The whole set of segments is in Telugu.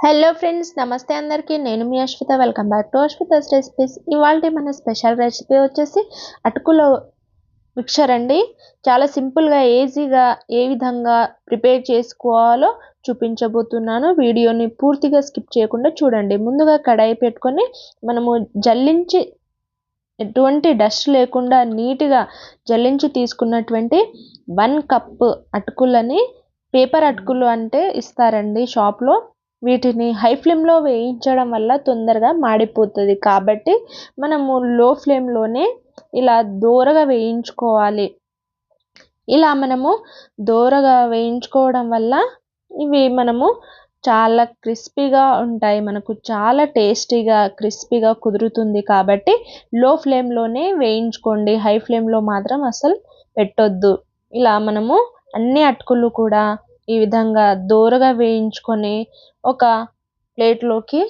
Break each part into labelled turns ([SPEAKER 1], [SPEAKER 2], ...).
[SPEAKER 1] హలో ఫ్రెండ్స్ నమస్తే అందరికీ. నేను మీ Ashwitha. Welcome back to Ashwitha's recipes ఇవాళ మన స్పెషల్ రెసిపీ వచ్చేసి అటుకులో మిక్చర్ అండి చాలా సింపుల్గా ఈజీగా ఏ విధంగా ప్రిపేర్ చేసుకోవాలో చూపించబోతున్నాను. వీడియోని పూర్తిగా స్కిప్ చేయకుండా చూడండి. ముందుగా కడాయి పెట్టుకొని మనము జల్లించి ఎటువంటి డస్ట్ లేకుండా నీట్గా జల్లించి తీసుకున్నటువంటి వన్ కప్ అటుకులని పేపర్ అటుకులు అంటే ఇస్తారండి షాప్లో వీటిని హై ఫ్లేమ్లో వేయించడం వల్ల తొందరగా మాడిపోతుంది. కాబట్టి మనము లో ఫ్లేమ్లోనే ఇలా దోరగా వేయించుకోవాలి. ఇలా మనము దోరగా వేయించుకోవడం వల్ల ఇవి మనము చాలా క్రిస్పీగా ఉంటాయి. మనకు చాలా టేస్టీగా క్రిస్పీగా కుదురుతుంది. కాబట్టి లో ఫ్లేమ్లోనే వేయించుకోండి. హై ఫ్లేమ్లో మాత్రం అసలు పెట్టొద్దు. ఇలా మనము అన్ని అటుకులు కూడా ఈ విధంగా దోరగా వేయించుకొని ఒక ప్లేట్లోకి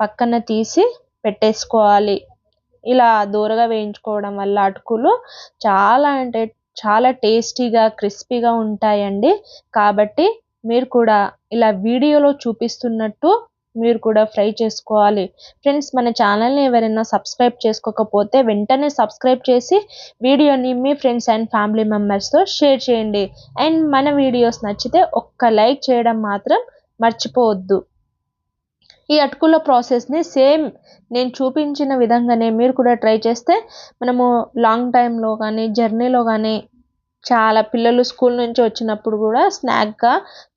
[SPEAKER 1] పక్కన తీసి పెట్టేసుకోవాలి. ఇలా దూరగా వేయించుకోవడం వల్ల అటుకులు చాలా అంటే చాలా టేస్టీగా క్రిస్పీగా ఉంటాయండి. కాబట్టి మీరు కూడా ఇలా వీడియోలో చూపిస్తున్నట్టు మీరు కూడా ఫ్రై చేసుకోవాలి. ఫ్రెండ్స్ మన ఛానల్ని ఎవరైనా సబ్స్క్రైబ్ చేసుకోకపోతే వెంటనే సబ్స్క్రైబ్ చేసి వీడియోని మీ ఫ్రెండ్స్ అండ్ ఫ్యామిలీ మెంబర్స్తో షేర్ చేయండి. అండ్ మన వీడియోస్ నచ్చితే ఒక్క లైక్ చేయడం మాత్రం మర్చిపోవద్దు. ఈ అటుకుల ప్రాసెస్ని సేమ్ నేను చూపించిన విధంగానే మీరు కూడా ట్రై చేస్తే మనము లాంగ్ టైంలో కానీ జర్నీలో కానీ చాలా పిల్లలు స్కూల్ నుంచి వచ్చినప్పుడు కూడా స్నాక్గా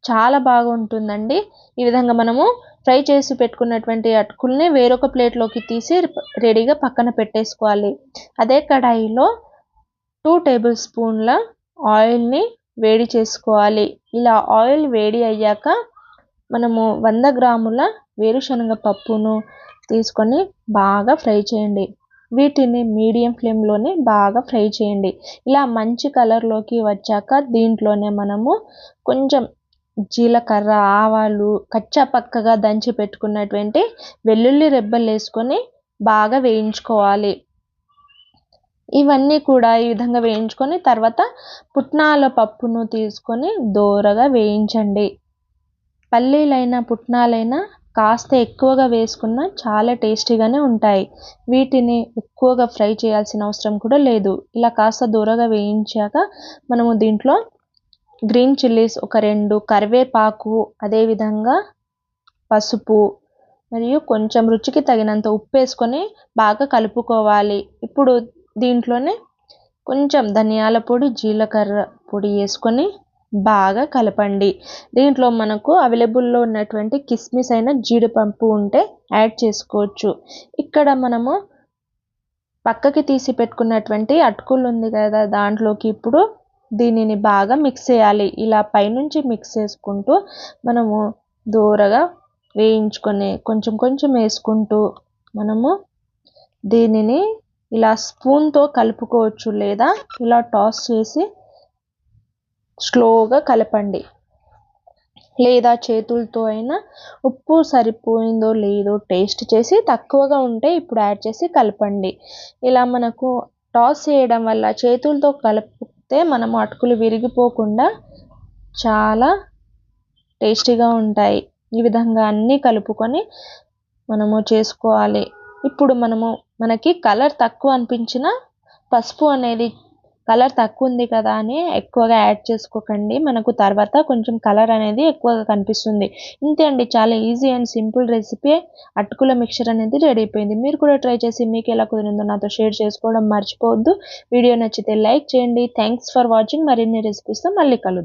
[SPEAKER 1] చాలా బాగుంటుందండి. ఈ విధంగా మనము ఫ్రై చేసి పెట్టుకున్నటువంటి అటుకుల్ని వేరొక ప్లేట్లోకి తీసి రెడీగా పక్కన పెట్టేసుకోవాలి. అదే కడాయిలో టూ టేబుల్ స్పూన్ల ఆయిల్ని వేడి చేసుకోవాలి. ఇలా ఆయిల్ వేడి అయ్యాక మనము వంద గ్రాముల వేరుశనగ పప్పును తీసుకొని బాగా ఫ్రై చేయండి. వీటిని మీడియం ఫ్లేమ్లోనే బాగా ఫ్రై చేయండి. ఇలా మంచి కలర్లోకి వచ్చాక దీంట్లోనే మనము కొంచెం జీలకర్ర ఆవాలు కచ్చా పక్కగా దంచి పెట్టుకున్నటువంటి వెల్లుల్లి రెబ్బలు వేసుకొని బాగా వేయించుకోవాలి. ఇవన్నీ కూడా ఈ విధంగా వేయించుకొని తర్వాత పుట్నాల పప్పును తీసుకొని దోరగా వేయించండి. పల్లీలైనా పుట్నాలైనా కాస్త ఎక్కువగా వేసుకున్న చాలా టేస్టీగానే ఉంటాయి. వీటిని ఎక్కువగా ఫ్రై చేయాల్సిన అవసరం కూడా లేదు. ఇలా కాస్త దూరగా వేయించాక మనము దీంట్లో గ్రీన్ చిల్లీస్ ఒక రెండు కరివేపాకు అదేవిధంగా పసుపు మరియు కొంచెం రుచికి తగినంత ఉప్పు వేసుకొని బాగా కలుపుకోవాలి. ఇప్పుడు దీంట్లోనే కొంచెం ధనియాల పొడి జీలకర్ర పొడి వేసుకొని బాగా కలపండి. దీంట్లో మనకు అవైలబుల్లో ఉన్నటువంటి కిస్మిస్ అయిన జీడిపప్పు ఉంటే యాడ్ చేసుకోవచ్చు. ఇక్కడ మనము పక్కకి తీసి పెట్టుకున్నటువంటి అటుకులు ఉంది కదా దాంట్లోకి ఇప్పుడు దీనిని బాగా మిక్స్ చేయాలి. ఇలా పైనుంచి మిక్స్ చేసుకుంటూ మనము దూరగా వేయించుకొని కొంచెం కొంచెం వేసుకుంటూ మనము దీనిని ఇలా స్పూన్తో కలుపుకోవచ్చు లేదా ఇలా టాస్ చేసి స్లోగా కలపండి. లేదా చేతులతో అయినా ఉప్పు సరిపోయిందో లేదో టేస్ట్ చేసి తక్కువగా ఉంటే ఇప్పుడు యాడ్ చేసి కలపండి. ఇలా మనకు టాస్ చేయడం వల్ల చేతులతో కలుపు కలిపితే మనము అటుకులు విరిగిపోకుండా చాలా టేస్టీగా ఉంటాయి. ఈ విధంగా అన్నీ కలుపుకొని మనము చేసుకోవాలి. ఇప్పుడు మనము మనకి కలర్ తక్కువ అనిపించిన పసుపు అనేది కలర్ తక్కువ ఉంది కదా అని ఎక్కువగా యాడ్ చేసుకోకండి. మనకు తర్వాత కొంచెం కలర్ అనేది ఎక్కువగా కనిపిస్తుంది. ఇంతే అండి. చాలా ఈజీ అండ్ సింపుల్ రెసిపీ. అటుకుల మిక్చర్ అనేది రెడీ అయిపోయింది. మీరు కూడా ట్రై చేసి మీకు ఎలా కుదిరిందో నాతో షేర్ చేసుకోవడం మర్చిపోవద్దు. వీడియో నచ్చితే లైక్ చేయండి. Thanks for watching. మరిన్ని రెసిపీస్తో మళ్ళీ కలుద్దాం.